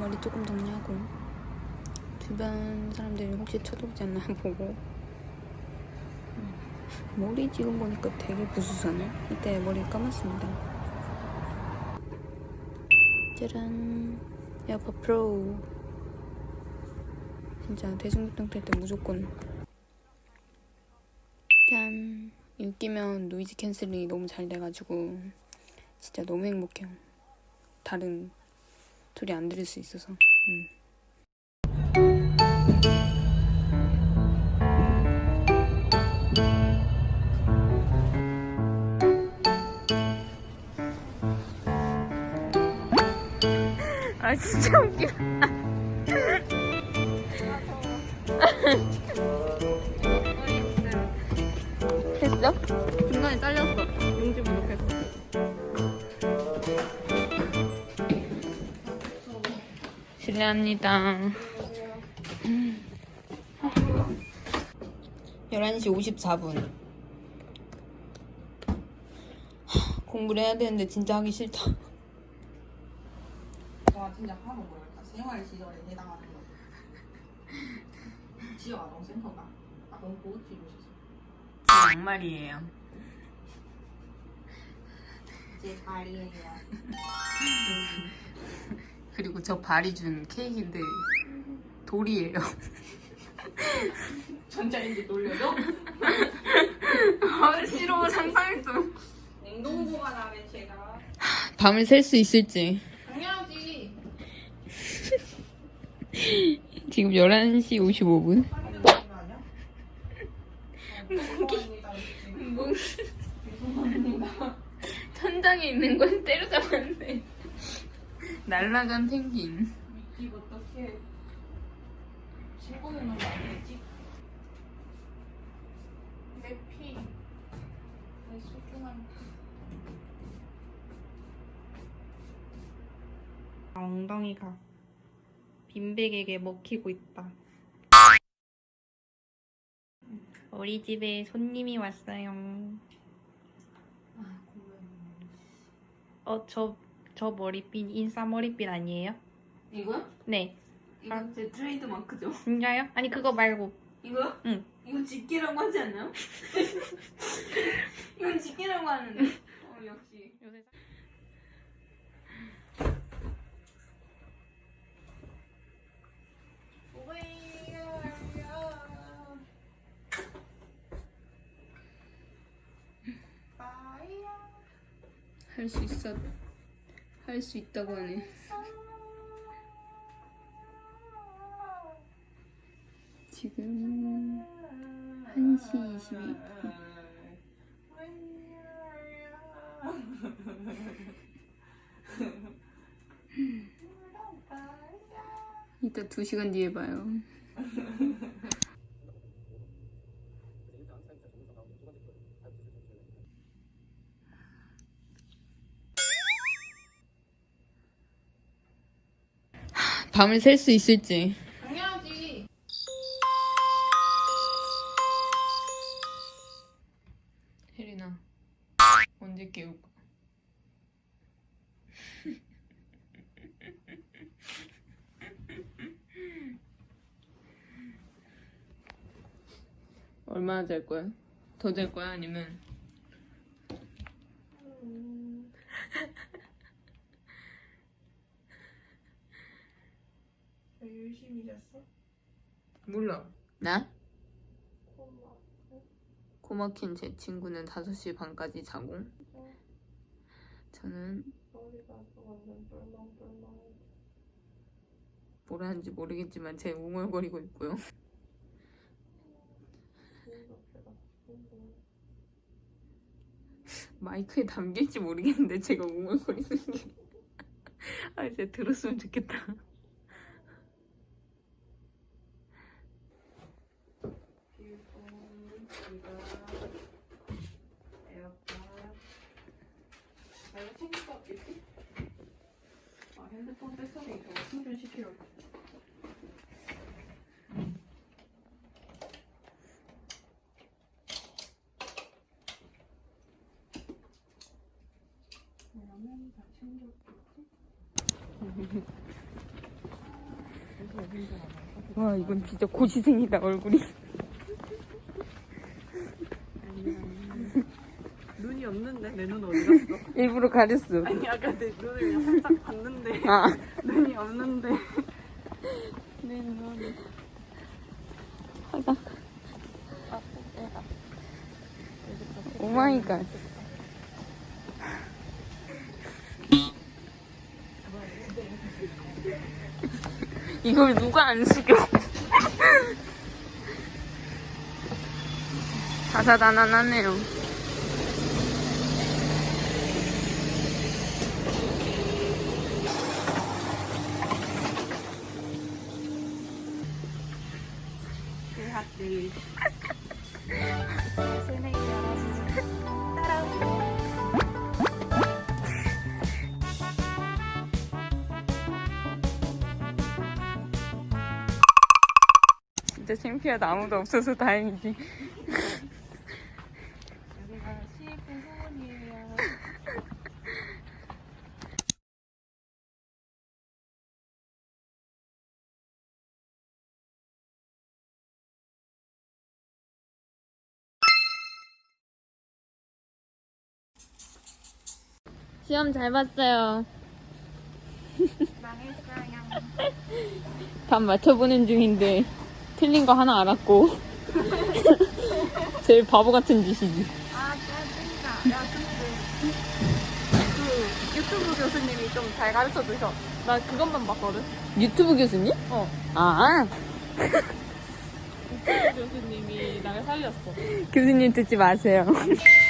머리 조금 정리하고. 주변 사람들이 혹시 쳐다보지 않나 보고. 음, 머리 지금 보니까 되게 부수사네. 이때 머리 감았습니다. 짜란. 에어팟 프로 진짜 대중교통 탈 때 무조건. 짠. 끼면 노이즈 캔슬링이 너무 잘 돼가지고 진짜 너무 행복해요. 다른 소리 안 들을 수 있어서 음. 아 진짜 웃기다 됐어? 실례합니다 11시 54분 공부를 해야 되는데 진짜 하기 싫다 와 진짜 하루 뭐랄까 생활 시절에 해당하는 거. 지역 아동센터가 아동 보호지구시설. 양말이에요 제 발이에요. 그리고 저 발이 준 케이크인데 돌이에요 전자레인지 돌려줘? 아 싫어 상상했어 냉동 보관함에 제가 밤을 셀 수 있을지 당연하지. 지금 11시 55분 하는 거 아니야? 죄송합니다. 뭐 죄송합니다. 천장에 있는 건 때려잡았네 날라간 펭귄 미끼 어떻게 신고는 놈안 되지? 내 피. 내 소중한 피. 엉덩이가 빈백에게 먹히고 있다. 우리 집에 손님이 왔어요. 어, 저, 저 머리핀 인싸 머리핀 아니에요? 이거요? 네. 이거 제 트레이드 마크죠 진짜요? 아니, 그거 말고. 이거요? 응. 이거 집게라고 하지 않나요? 이건 집게라고 하는데 어 역시 요새 할 수 있어 할 수 있다고 하네. 지금 1시 22분 이따 2시간 뒤에 봐요 밤을 셀 수 있을지 당연하지. 혜린아 언제 깨울까? 얼마나 잘 거야? 더 잘 거야? 아니면 왜 열심히 잤어? 몰라 나? 고마워. 코막힌 제 친구는 5시 반까지 자고 저는 머리가 완전 쫄렁쫄렁. 뭘 하는지 모르겠지만 제 웅얼거리고 있고요. 마이크에 담길지 모르겠는데 제가 웅얼거리는 게 아, 이제 들었으면 좋겠다 이거, 에어팟. 아, 이거 챙길 거 없겠지? 아, 핸드폰 배터리 저거 충전시키려고. 그러면 다 챙겼겠지? 와 이건 진짜 고시생이다 얼굴이. 눈이 없는데 내 눈 어디 갔어? 일부러 가렸어. 아니 아까 내 눈을 그냥 살짝 봤는데 아 눈이 없는데 내 눈. 하가. 오 마이 갓. 이걸 누가 안 숙여? 다사다난하네요. 진짜 창피하다. 아무도 없어서 다행이지. 여기가 19분이에요 시험 잘 봤어요. 망했어요 답 맞춰보는 중인데 틀린 거 하나 알았고 제일 바보 같은 짓이지. 아 짜증나 야 근데 그 유튜브 교수님이 좀 잘 가르쳐 주셔 나 그것만 봤거든 유튜브 교수님? 어 아 유튜브 교수님이 나를 살렸어 교수님 듣지 마세요.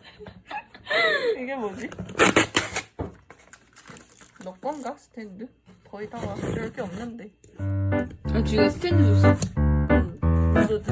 이게 뭐지? 너 건가 스탠드? 거의 다 와. 별게 없는데. 아, 쥐가 스탠드 줬어. 응. 이거지.